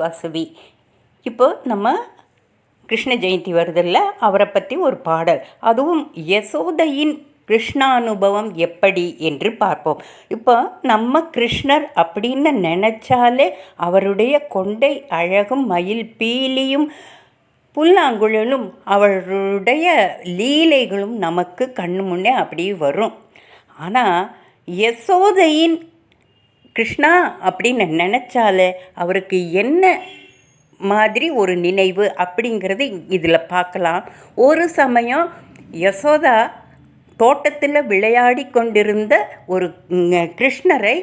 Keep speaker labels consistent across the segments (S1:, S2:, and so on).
S1: வாசவி இப்போ நம்ம கிருஷ்ண ஜெயந்தி வருதில்ல அவரை பற்றி ஒரு பாடல். அதுவும் யசோதையின் கிருஷ்ணானுபவம் எப்படி என்று பார்ப்போம். இப்போ நம்ம கிருஷ்ணர் அப்படின்னு நினச்சாலே அவருடைய கொண்டை அழகும் மயில் பீலியும் புல்லாங்குழலும் அவருடைய லீலைகளும் நமக்கு கண்ணு முன்னே அப்படியே வரும். ஆனால் யசோதையின் கிருஷ்ணா அப்படின்னு நினச்சாலே அவருக்கு என்ன மாதிரி ஒரு நினைவு அப்படிங்கிறது இதில் பார்க்கலாம். ஒரு சமயம் யசோதா தோட்டத்தில் விளையாடி கொண்டிருந்த ஒரு கிருஷ்ணரை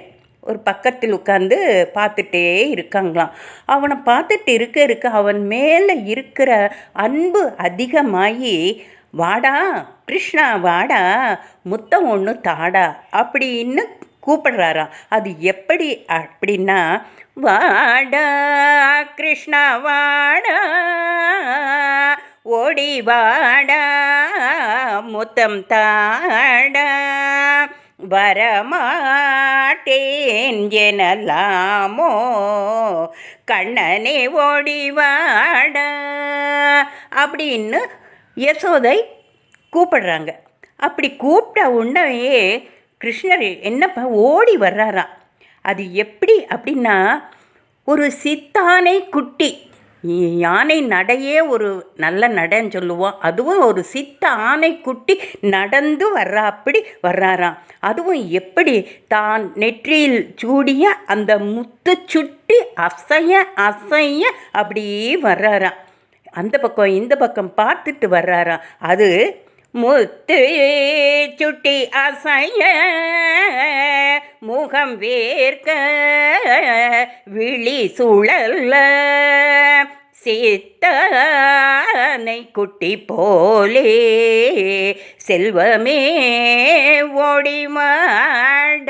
S1: ஒரு பக்கத்தில் உட்காந்து பார்த்துட்டே இருக்காங்களாம். அவனை பார்த்துட்டு இருக்க இருக்க அவன் மேலே இருக்கிற அன்பு அதிகமாகி வாடா கிருஷ்ணா வாடா முத்தம் ஒன்று தாடா அப்படின்னு கூப்பிடுறாராம் அது எப்படி அப்படின்னா வாடா கிருஷ்ணா வாடா ஓடி வாடா முத்தம் தாடா வரமாட்டேன் எனலாமோ கண்ணனே ஓடிவாட அப்படின்னு யசோதை கூப்பிடுறாங்க. அப்படி கூப்பிட்ட உடனே கிருஷ்ணர் என்னப்பா ஓடி வர்றாராம். அது எப்படி அப்படின்னா ஒரு சித்தானை குட்டி யானை நடையே ஒரு நல்ல நடைன்னு சொல்லுவோம். அதுவும் ஒரு சித்த ஆனை குட்டி நடந்து வர்றா அப்படி வர்றாராம். அதுவும் எப்படி தான் நெற்றியில் சூடிய அந்த முத்து சுட்டி அசைய அசைய அப்படியே வர்றாராம். அந்த பக்கம் இந்த பக்கம் பார்த்துட்டு வர்றாராம். அது முத்து சுட்டி அசைய முகம் வேர்க்க விழி சுழல்ல. சித்தனை குட்டி போலே செல்வமே ஓடிமாட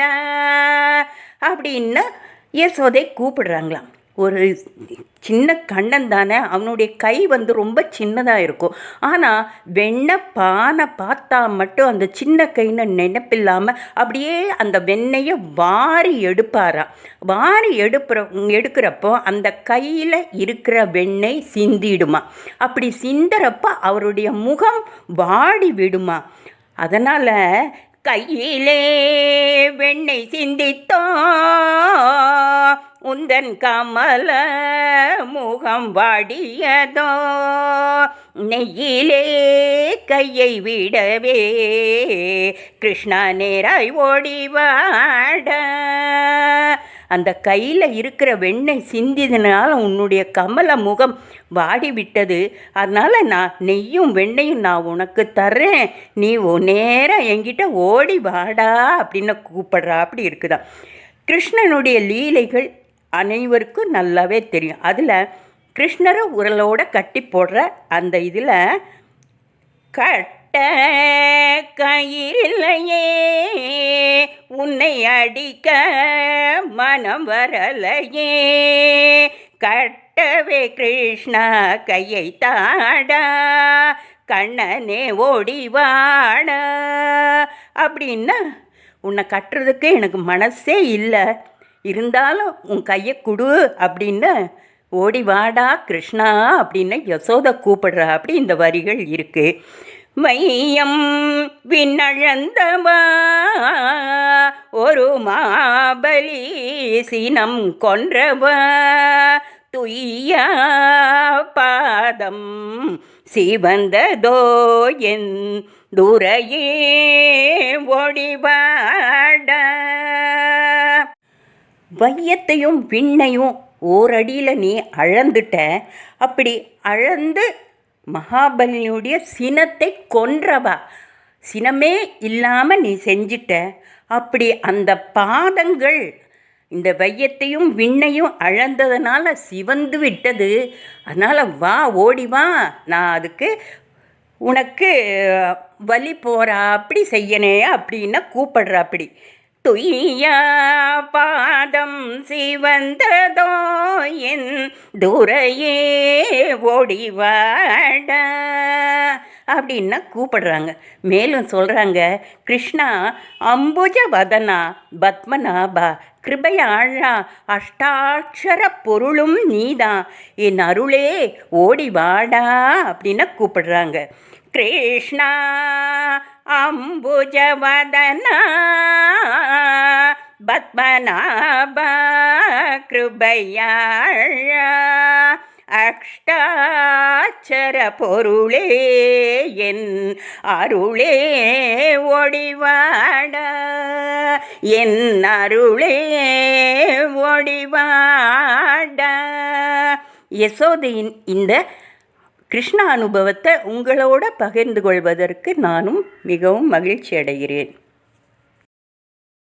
S1: அப்படின்னு யசோதை கூப்பிடுறாங்களாம். ஒரு சின்ன கண்ணன் தானே அவனுடைய கை வந்து ரொம்ப சின்னதாக இருக்கும். ஆனால் வெண்ணெய் பானை பார்த்தா மட்டும் அந்த சின்ன கைன்னு நினைப்பில்லாமல் அப்படியே அந்த வெண்ணெயை வாரி எடுப்பாராம். வாரி எடுப்புற எடுக்கிறப்போ அந்த கையில் இருக்கிற வெண்ணெய் சிந்திடுமா. அப்படி சிந்துறப்போ அவருடைய முகம் வாடி விடுமா. அதனால் கையிலே வெண்ணெய் சிந்தித்தோம் முந்தன் கமல முகம் வாடியதோ நெய்யிலே கையை விடவே கிருஷ்ணா நேராய் ஓடிவாட அந்த கையில் இருக்கிற வெண்ணெய் சிந்தியதுனால உன்னுடைய கமல முகம் வாடி விட்டது அதனால் நான் நெய்யும் வெண்ணையும் நான் உனக்கு தர்றேன். நீ நேராக என்கிட்ட ஓடி வாடா அப்படின்னு கூப்பிடுறா. அப்படி இருக்குதான் கிருஷ்ணனுடைய லீலைகள் அனைவருக்கும் நல்லாவே தெரியும். அதில் கிருஷ்ணரை உரலோட கட்டி போடுற அந்த இதில் கட்ட கயிறில்லையே உன்னை அடிக்க மனம் வரலையே. கட்டவே கிருஷ்ணா கையை தாடா கண்ணனே ஓடிவாட அப்படின்னா உன்னை கட்டுறதுக்கு எனக்கு மனசே இல்லை. இருந்தாலும் உன் கையை கொடு அப்படின்னு ஓடி வாடா கிருஷ்ணா அப்படின்னு யசோதை கூப்பிடுறா. அப்படி இந்த வரிகள் இருக்கு. மையம் விண்ணழந்தவா? ஒரு மாபலி சினம் கொன்றவா? துய்ய பாதம் சிவந்ததோ என் துரையே ஓடிவாட வையத்தையும் விண்ணையும் ஓரடியில் நீ அளந்துட்ட. அப்படி அளந்து மகாபலியுடைய சினத்தை கொன்றவா? சினமே இல்லாமல் நீ செஞ்சிட்ட. அப்படி அந்த பாதங்கள் இந்த வையத்தையும் விண்ணையும் அளந்ததுனால சிவந்து விட்டது. அதனால் வா ஓடி வா. நான் அதுக்கு உனக்கு வலி போகிறா அப்படி செய்யனே அப்படின்னா கூப்பிடுறா அப்படி. துய்யா பாதம் சிவந்ததோ என் துரையே ஒடிவாட. அப்படின்னா கூப்பிடுறாங்க. மேலும் சொல்கிறாங்க கிருஷ்ணா அம்புஜ வதனா பத்மநாபா கிருபையாழா அஷ்டாட்சர பொருளும் நீதான் என் அருளே ஓடி வாடா அப்படின்னு கூப்பிடுறாங்க. கிருஷ்ணா அம்புஜவதனா பத்மநாப கிருபையாழ அஷ்டாட்சர பொருளே என் அருளே ஒடிவாட என் அருளே ஒடிவாட. யசோதையின் இந்த கிருஷ்ண அனுபவத்தை உங்களோட பகிர்ந்து கொள்வதற்கு நானும் மிகவும் மகிழ்ச்சி அடைகிறேன்